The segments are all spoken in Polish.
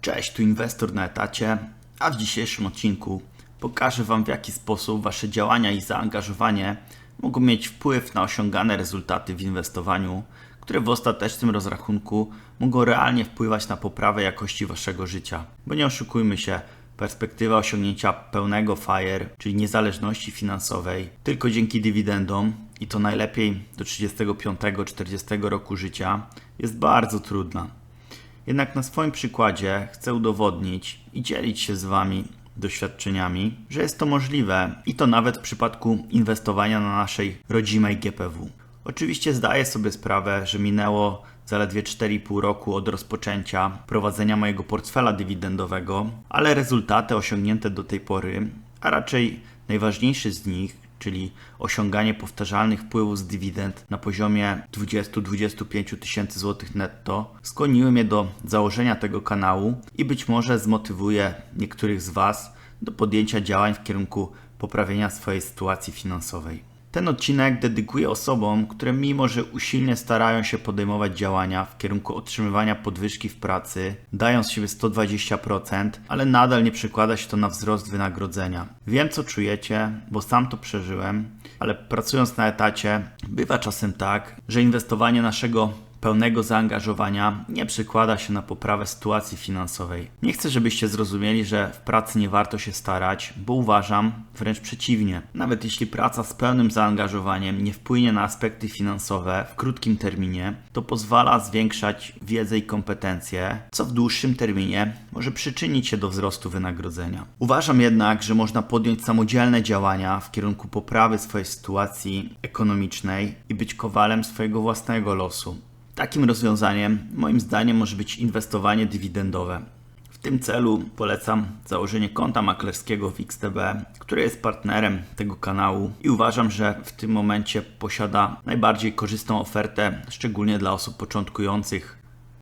Cześć, tu inwestor na etacie, a w dzisiejszym odcinku pokażę Wam w jaki sposób Wasze działania i zaangażowanie mogą mieć wpływ na osiągane rezultaty w inwestowaniu, które w ostatecznym rozrachunku mogą realnie wpływać na poprawę jakości Waszego życia. Bo nie oszukujmy się, perspektywa osiągnięcia pełnego FIRE, czyli niezależności finansowej, tylko dzięki dywidendom i to najlepiej do 35-40 roku życia, jest bardzo trudna. Jednak na swoim przykładzie chcę udowodnić i dzielić się z Wami doświadczeniami, że jest to możliwe i to nawet w przypadku inwestowania na naszej rodzimej GPW. Oczywiście zdaję sobie sprawę, że minęło zaledwie 4,5 roku od rozpoczęcia prowadzenia mojego portfela dywidendowego, ale rezultaty osiągnięte do tej pory, a raczej najważniejszy z nich, czyli osiąganie powtarzalnych wpływów z dywidend na poziomie 20-25 tysięcy złotych netto, skłoniły mnie do założenia tego kanału i być może zmotywuje niektórych z Was do podjęcia działań w kierunku poprawienia swojej sytuacji finansowej. Ten odcinek dedykuję osobom, które mimo, że usilnie starają się podejmować działania w kierunku otrzymywania podwyżki w pracy, dają z siebie 120%, ale nadal nie przekłada się to na wzrost wynagrodzenia. Wiem, co czujecie, bo sam to przeżyłem, ale pracując na etacie, bywa czasem tak, że inwestowanie naszego pełnego zaangażowania nie przekłada się na poprawę sytuacji finansowej. Nie chcę, żebyście zrozumieli, że w pracy nie warto się starać, bo uważam wręcz przeciwnie. Nawet jeśli praca z pełnym zaangażowaniem nie wpłynie na aspekty finansowe w krótkim terminie, to pozwala zwiększać wiedzę i kompetencje, co w dłuższym terminie może przyczynić się do wzrostu wynagrodzenia. Uważam jednak, że można podjąć samodzielne działania w kierunku poprawy swojej sytuacji ekonomicznej i być kowalem swojego własnego losu. Takim rozwiązaniem, moim zdaniem, może być inwestowanie dywidendowe. W tym celu polecam założenie konta maklerskiego w XTB, które jest partnerem tego kanału i uważam, że w tym momencie posiada najbardziej korzystną ofertę, szczególnie dla osób początkujących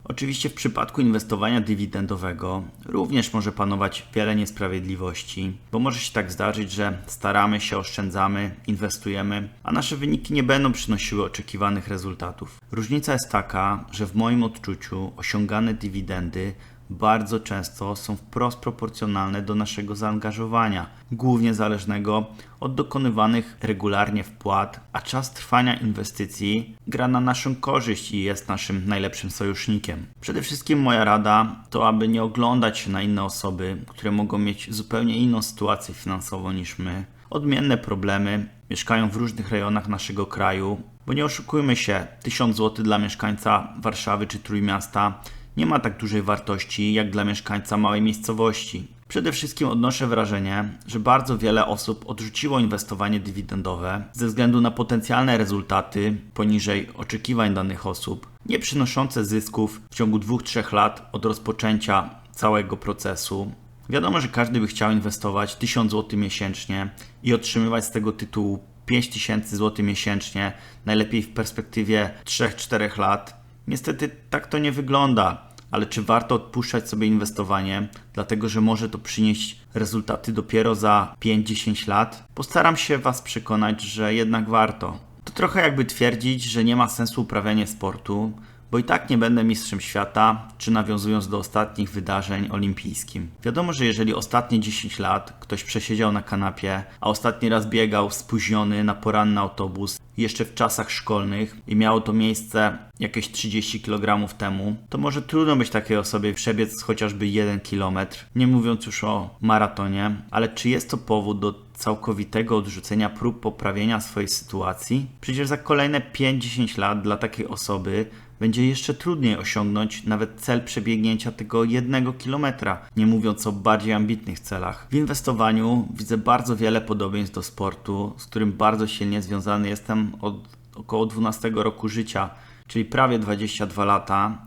Oczywiście w przypadku inwestowania dywidendowego również może panować wiele niesprawiedliwości, bo może się tak zdarzyć, że staramy się, oszczędzamy, inwestujemy, a nasze wyniki nie będą przynosiły oczekiwanych rezultatów. Różnica jest taka, że w moim odczuciu osiągane dywidendy bardzo często są wprost proporcjonalne do naszego zaangażowania, głównie zależnego od dokonywanych regularnie wpłat, a czas trwania inwestycji gra na naszą korzyść i jest naszym najlepszym sojusznikiem. Przede wszystkim moja rada to, aby nie oglądać się na inne osoby, które mogą mieć zupełnie inną sytuację finansową niż my, odmienne problemy, mieszkają w różnych rejonach naszego kraju, bo nie oszukujmy się, 1000 zł dla mieszkańca Warszawy czy Trójmiasta nie ma tak dużej wartości jak dla mieszkańca małej miejscowości. Przede wszystkim odnoszę wrażenie, że bardzo wiele osób odrzuciło inwestowanie dywidendowe ze względu na potencjalne rezultaty poniżej oczekiwań danych osób, nie przynoszące zysków w ciągu 2-3 lat od rozpoczęcia całego procesu. Wiadomo, że każdy by chciał inwestować 1000 zł miesięcznie i otrzymywać z tego tytułu 5000 zł miesięcznie, najlepiej w perspektywie 3-4 lat. Niestety tak to nie wygląda ale czy warto odpuszczać sobie inwestowanie, dlatego że może to przynieść rezultaty dopiero za 5-10 lat? Postaram się Was przekonać, że jednak warto. To trochę jakby twierdzić, że nie ma sensu uprawiania sportu, bo i tak nie będę mistrzem świata, czy nawiązując do ostatnich wydarzeń olimpijskim. Wiadomo, że jeżeli ostatnie 10 lat ktoś przesiedział na kanapie, a ostatni raz biegał spóźniony na poranny autobus, jeszcze w czasach szkolnych i miało to miejsce jakieś 30 kg temu, to może trudno być takiej osobie przebiec chociażby 1 km, nie mówiąc już o maratonie, ale czy jest to powód do całkowitego odrzucenia prób poprawienia swojej sytuacji? Przecież za kolejne 5-10 lat dla takiej osoby będzie jeszcze trudniej osiągnąć nawet cel przebiegnięcia tego jednego kilometra, nie mówiąc o bardziej ambitnych celach. W inwestowaniu widzę bardzo wiele podobieństw do sportu, z którym bardzo silnie związany jestem od około 12 roku życia, czyli prawie 22 lata.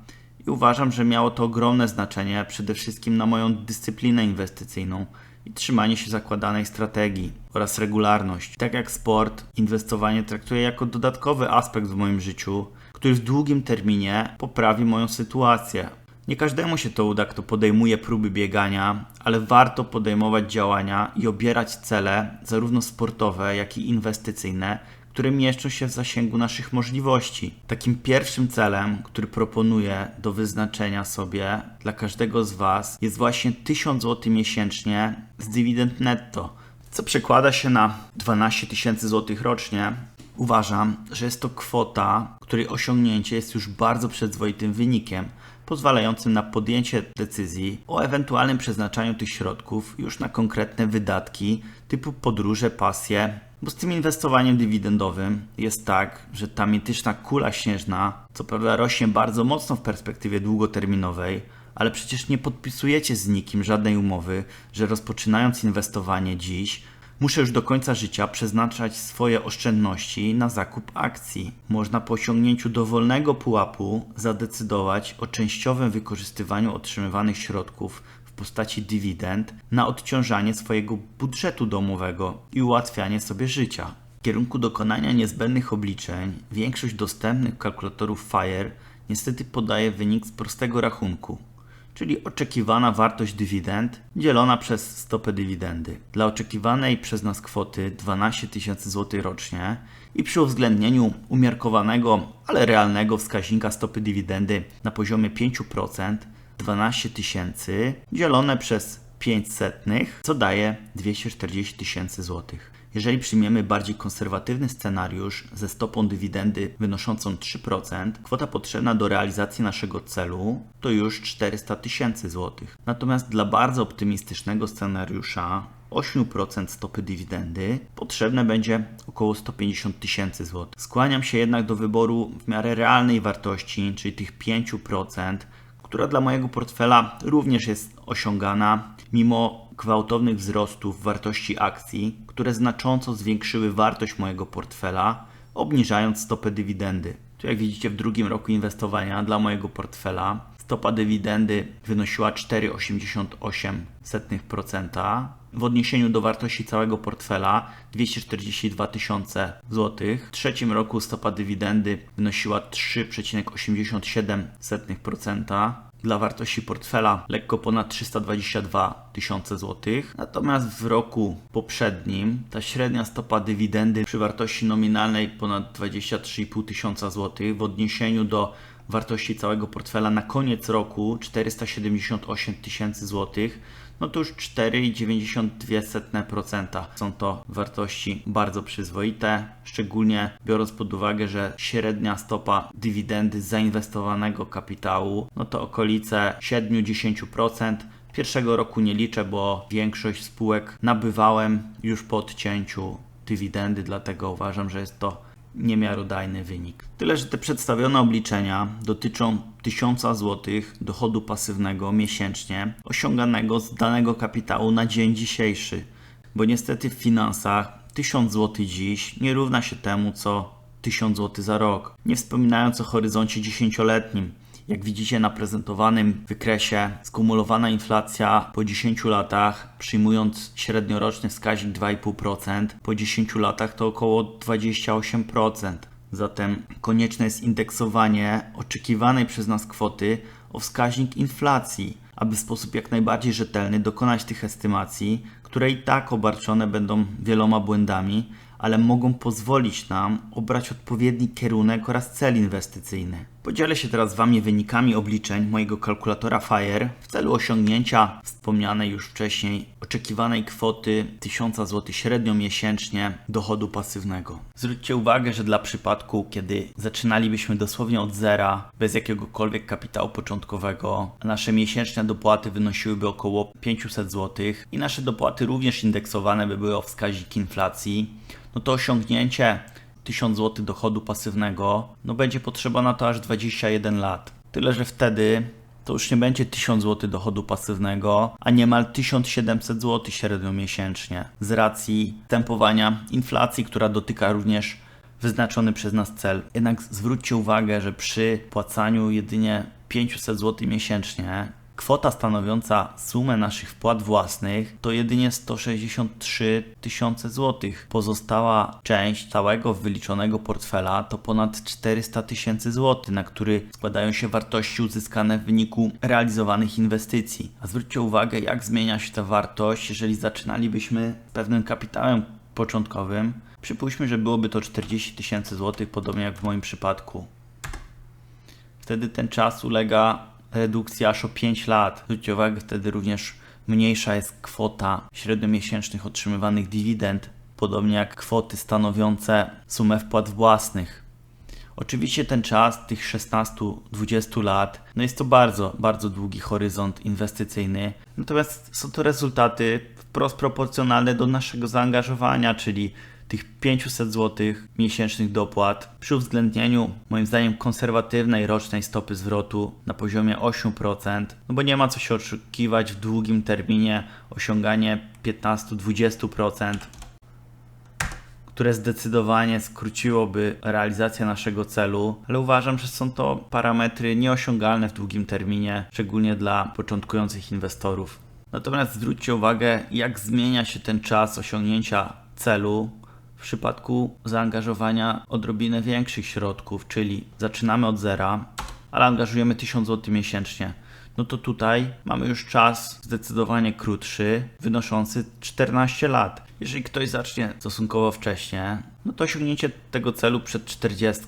I uważam, że miało to ogromne znaczenie przede wszystkim na moją dyscyplinę inwestycyjną i trzymanie się zakładanej strategii oraz regularność. Tak jak sport, inwestowanie traktuję jako dodatkowy aspekt w moim życiu, który w długim terminie poprawi moją sytuację. Nie każdemu się to uda, kto podejmuje próby biegania, ale warto podejmować działania i obierać cele, zarówno sportowe, jak i inwestycyjne, które mieszczą się w zasięgu naszych możliwości. Takim pierwszym celem, który proponuję do wyznaczenia sobie dla każdego z Was, jest właśnie 1000 zł miesięcznie z dywidend netto, co przekłada się na 12 tysięcy złotych rocznie. Uważam, że jest to kwota, której osiągnięcie jest już bardzo przyzwoitym wynikiem, pozwalającym na podjęcie decyzji o ewentualnym przeznaczaniu tych środków już na konkretne wydatki typu podróże, pasje, bo z tym inwestowaniem dywidendowym jest tak, że ta mityczna kula śnieżna, co prawda rośnie bardzo mocno w perspektywie długoterminowej, ale przecież nie podpisujecie z nikim żadnej umowy, że rozpoczynając inwestowanie dziś, muszę już do końca życia przeznaczać swoje oszczędności na zakup akcji. Można po osiągnięciu dowolnego pułapu zadecydować o częściowym wykorzystywaniu otrzymywanych środków w postaci dywidend na odciążanie swojego budżetu domowego i ułatwianie sobie życia. W kierunku dokonania niezbędnych obliczeń większość dostępnych kalkulatorów FIRE niestety podaje wynik z prostego rachunku czyli oczekiwana wartość dywidend dzielona przez stopę dywidendy. Dla oczekiwanej przez nas kwoty 12 tysięcy złotych rocznie i przy uwzględnieniu umiarkowanego, ale realnego wskaźnika stopy dywidendy na poziomie 5%, 12 tysięcy dzielone przez 5 setnych, co daje 240 tysięcy złotych. Jeżeli przyjmiemy bardziej konserwatywny scenariusz ze stopą dywidendy wynoszącą 3%, kwota potrzebna do realizacji naszego celu to już 400 tysięcy złotych. Natomiast dla bardzo optymistycznego scenariusza 8% stopy dywidendy potrzebne będzie około 150 tysięcy złotych. Skłaniam się jednak do wyboru w miarę realnej wartości, czyli tych 5%, która dla mojego portfela również jest osiągana mimo gwałtownych wzrostów wartości akcji, które znacząco zwiększyły wartość mojego portfela, obniżając stopę dywidendy. Tu jak widzicie w drugim roku inwestowania dla mojego portfela stopa dywidendy wynosiła 4,88%. W odniesieniu do wartości całego portfela 242 tysiące złotych. W trzecim roku stopa dywidendy wynosiła 3,87% dla wartości portfela lekko ponad 322 tysiące złotych. Natomiast w roku poprzednim ta średnia stopa dywidendy przy wartości nominalnej ponad 23,5 tysiąca złotych w odniesieniu do wartości całego portfela na koniec roku 478 tysięcy złotych no to już 4,92%. Są to wartości bardzo przyzwoite, szczególnie biorąc pod uwagę, że średnia stopa dywidendy zainwestowanego kapitału, no to okolice 7-10%. Pierwszego roku nie liczę, bo większość spółek nabywałem już po odcięciu dywidendy, dlatego uważam, że jest to niemiarodajny wynik. Tyle, że te przedstawione obliczenia dotyczą 1000 zł dochodu pasywnego miesięcznie osiąganego z danego kapitału na dzień dzisiejszy. Bo niestety w finansach 1000 zł dziś nie równa się temu, co 1000 zł za rok. Nie wspominając o horyzoncie 10-letnim. Jak widzicie na prezentowanym wykresie, skumulowana inflacja po 10 latach, przyjmując średnioroczny wskaźnik 2,5%, po 10 latach to około 28%. Zatem konieczne jest indeksowanie oczekiwanej przez nas kwoty o wskaźnik inflacji, aby w sposób jak najbardziej rzetelny dokonać tych estymacji, które i tak obarczone będą wieloma błędami, ale mogą pozwolić nam obrać odpowiedni kierunek oraz cel inwestycyjny. Podzielę się teraz z Wami wynikami obliczeń mojego kalkulatora FIRE w celu osiągnięcia wspomnianej już wcześniej oczekiwanej kwoty 1000 zł średnio miesięcznie dochodu pasywnego. Zwróćcie uwagę, że dla przypadku, kiedy zaczynalibyśmy dosłownie od zera, bez jakiegokolwiek kapitału początkowego, nasze miesięczne dopłaty wynosiłyby około 500 zł i nasze dopłaty również indeksowane by były o wskaźnik inflacji, no to osiągnięcie 1000 zł dochodu pasywnego, no będzie potrzeba na to aż 21 lat. Tyle, że wtedy to już nie będzie 1000 zł dochodu pasywnego, a niemal 1700 zł średnio miesięcznie. Z racji tempowania inflacji, która dotyka również wyznaczony przez nas cel. Jednak zwróćcie uwagę, że przy płacaniu jedynie 500 zł miesięcznie Kwota stanowiąca sumę naszych wpłat własnych to jedynie 163 tysiące złotych. Pozostała część całego wyliczonego portfela to ponad 400 tysięcy złotych, na który składają się wartości uzyskane w wyniku realizowanych inwestycji. A zwróćcie uwagę, jak zmienia się ta wartość, jeżeli zaczynalibyśmy pewnym kapitałem początkowym. Przypuśćmy, że byłoby to 40 tysięcy złotych, podobnie jak w moim przypadku. Wtedy ten czas ulega redukcji aż o 5 lat. Zwróćcie uwagę, wtedy również mniejsza jest kwota średniomiesięcznych otrzymywanych dywidend, podobnie jak kwoty stanowiące sumę wpłat własnych. Oczywiście ten czas, tych 16-20 lat, no jest to bardzo, bardzo długi horyzont inwestycyjny. Natomiast są to rezultaty wprost proporcjonalne do naszego zaangażowania, czyli tych 500 zł miesięcznych dopłat przy uwzględnieniu moim zdaniem konserwatywnej rocznej stopy zwrotu na poziomie 8%, no bo nie ma co się oczekiwać w długim terminie osiąganie 15-20%, które zdecydowanie skróciłoby realizację naszego celu, ale uważam, że są to parametry nieosiągalne w długim terminie, szczególnie dla początkujących inwestorów. Natomiast zwróćcie uwagę, jak zmienia się ten czas osiągnięcia celu w przypadku zaangażowania odrobinę większych środków, czyli zaczynamy od zera, ale angażujemy 1000 zł miesięcznie, no to tutaj mamy już czas zdecydowanie krótszy, wynoszący 14 lat. Jeżeli ktoś zacznie stosunkowo wcześnie, no to osiągnięcie tego celu przed 40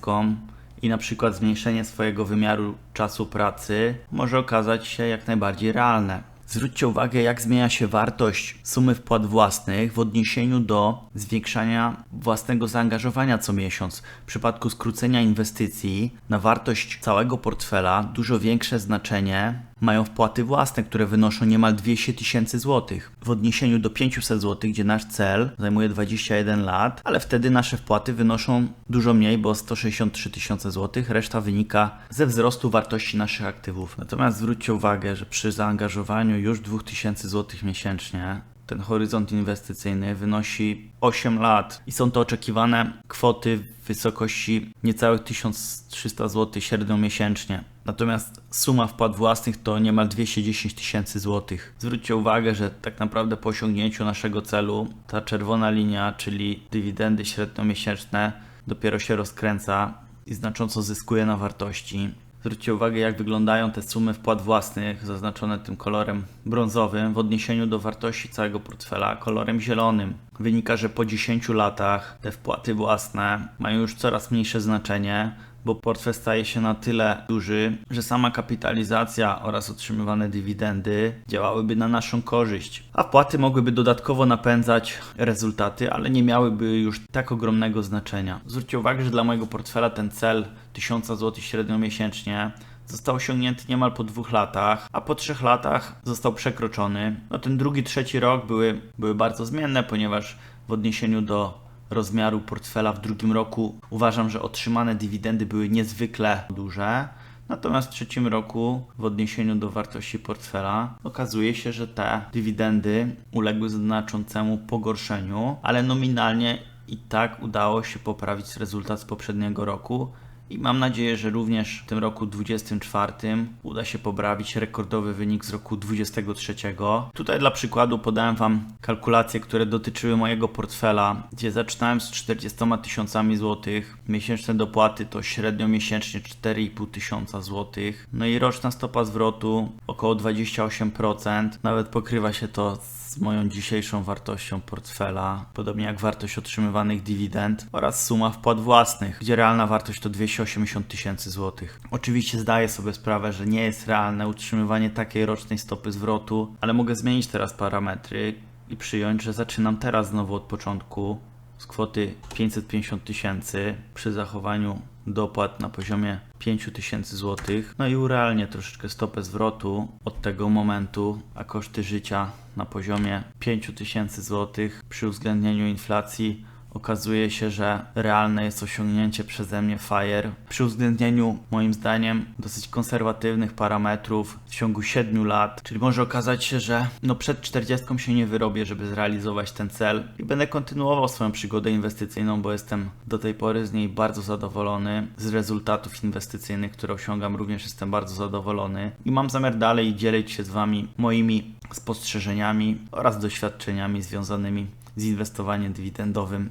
i na przykład zmniejszenie swojego wymiaru czasu pracy może okazać się jak najbardziej realne. Zwróćcie uwagę, jak zmienia się wartość sumy wpłat własnych w odniesieniu do zwiększania własnego zaangażowania co miesiąc. W przypadku skrócenia inwestycji na wartość całego portfela dużo większe znaczenie mają wpłaty własne, które wynoszą niemal 200 tysięcy złotych. W odniesieniu do 500 złotych, gdzie nasz cel zajmuje 21 lat, ale wtedy nasze wpłaty wynoszą dużo mniej, bo 163 tysiące złotych. Reszta wynika ze wzrostu wartości naszych aktywów. Natomiast zwróćcie uwagę, że przy zaangażowaniu już 2000 złotych miesięcznie ten horyzont inwestycyjny wynosi 8 lat i są to oczekiwane kwoty w wysokości niecałych 1300 zł średnio miesięcznie. Natomiast suma wpłat własnych to niemal 210 tysięcy złotych. Zwróćcie uwagę, że tak naprawdę po osiągnięciu naszego celu ta czerwona linia, czyli dywidendy średniomiesięczne, dopiero się rozkręca i znacząco zyskuje na wartości. Zwróćcie uwagę, jak wyglądają te sumy wpłat własnych, zaznaczone tym kolorem brązowym, w odniesieniu do wartości całego portfela kolorem zielonym. Wynika, że po 10 latach te wpłaty własne mają już coraz mniejsze znaczenie, bo portfel staje się na tyle duży, że sama kapitalizacja oraz otrzymywane dywidendy działałyby na naszą korzyść, a wpłaty mogłyby dodatkowo napędzać rezultaty, ale nie miałyby już tak ogromnego znaczenia. Zwróćcie uwagę, że dla mojego portfela ten cel 1000 zł średnio miesięcznie został osiągnięty niemal po dwóch latach, a po trzech latach został przekroczony. No ten drugi, trzeci rok były, były bardzo zmienne, ponieważ w odniesieniu do rozmiaru portfela w drugim roku uważam, że otrzymane dywidendy były niezwykle duże. Natomiast w trzecim roku, w odniesieniu do wartości portfela, okazuje się, że te dywidendy uległy znaczącemu pogorszeniu, ale nominalnie i tak udało się poprawić rezultat z poprzedniego roku i mam nadzieję, że również w tym roku 2024 uda się poprawić rekordowy wynik z roku 2023. Tutaj dla przykładu podałem Wam kalkulacje, które dotyczyły mojego portfela, gdzie zaczynałem z 40 tysiącami złotych. Miesięczne dopłaty to średnio miesięcznie 4,5 tysiąca złotych. No i roczna stopa zwrotu około 28%. Nawet pokrywa się to z z moją dzisiejszą wartością portfela, podobnie jak wartość otrzymywanych dywidend oraz suma wpłat własnych, gdzie realna wartość to 280 tysięcy złotych. Oczywiście zdaję sobie sprawę, że nie jest realne utrzymywanie takiej rocznej stopy zwrotu, ale mogę zmienić teraz parametry i przyjąć, że zaczynam teraz znowu od początku z kwoty 550 tysięcy przy zachowaniu dopłat na poziomie 5000 zł. No i urealnię troszeczkę stopę zwrotu od tego momentu, a koszty życia na poziomie 5000 zł przy uwzględnieniu inflacji okazuje się, że realne jest osiągnięcie przeze mnie FIRE przy uwzględnieniu, moim zdaniem, dosyć konserwatywnych parametrów w ciągu 7 lat. Czyli może okazać się, że no przed 40 się nie wyrobię, żeby zrealizować ten cel i będę kontynuował swoją przygodę inwestycyjną, bo jestem do tej pory z niej bardzo zadowolony. Z rezultatów inwestycyjnych, które osiągam, również jestem bardzo zadowolony i mam zamiar dalej dzielić się z Wami moimi spostrzeżeniami oraz doświadczeniami związanymi z inwestowaniem dywidendowym.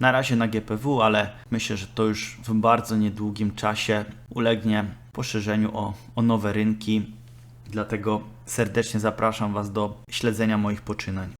Na razie na GPW, ale myślę, że to już w bardzo niedługim czasie ulegnie poszerzeniu o, o nowe rynki. Dlatego serdecznie zapraszam Was do śledzenia moich poczynań.